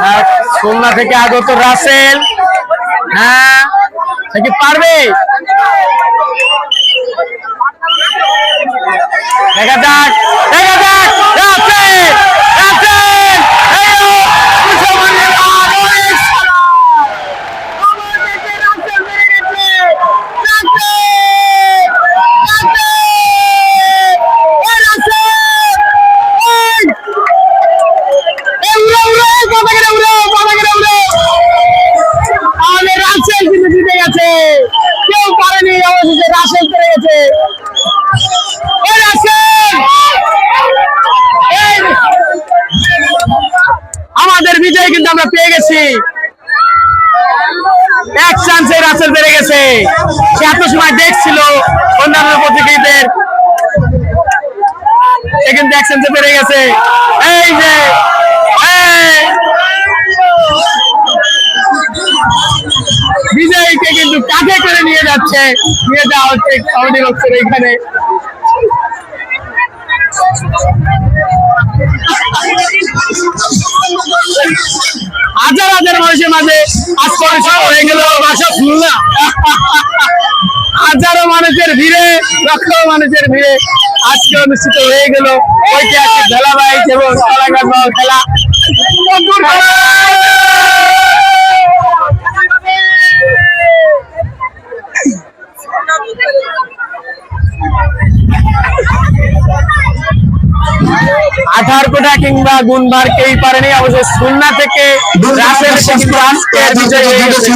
হ্যাঁ, খুলনা থেকে আগত রাসেল। হ্যাঁ কি পারবে? দেখা যাক। গেছে। কেউ পারেনি, অবশেষে রাসেল পেরে গেছে! আমাদের বিজয় কিন্তু আমরা পেয়ে গেছি। এক চান্সে রাসেল পেরে গেছে। সে এত সময় দেখছিল অন্যান্য প্রতিযোগীদের। সে কিন্তু এক চান্সে পেরে গেছে। এই যে! নিয়ে যাচ্ছে, নিয়ে যাওয়া হচ্ছে কমেডি বক্সের এখানে। হাজার হাজার মানুষের মাঝে হয়ে হাজারো মানুষের ভিড়ে মানুষের ভিড়ে আজকে অনুষ্ঠিত হয়ে গেল ঐতিহাসিক খেলা বাইক এবং খেলা। আঠার কোটা কিংবা গুনবার কেই পারেনি অবশ্য শূন্য থেকে রাসেল কিন্তু বিজয়ী হয়ে গেছে।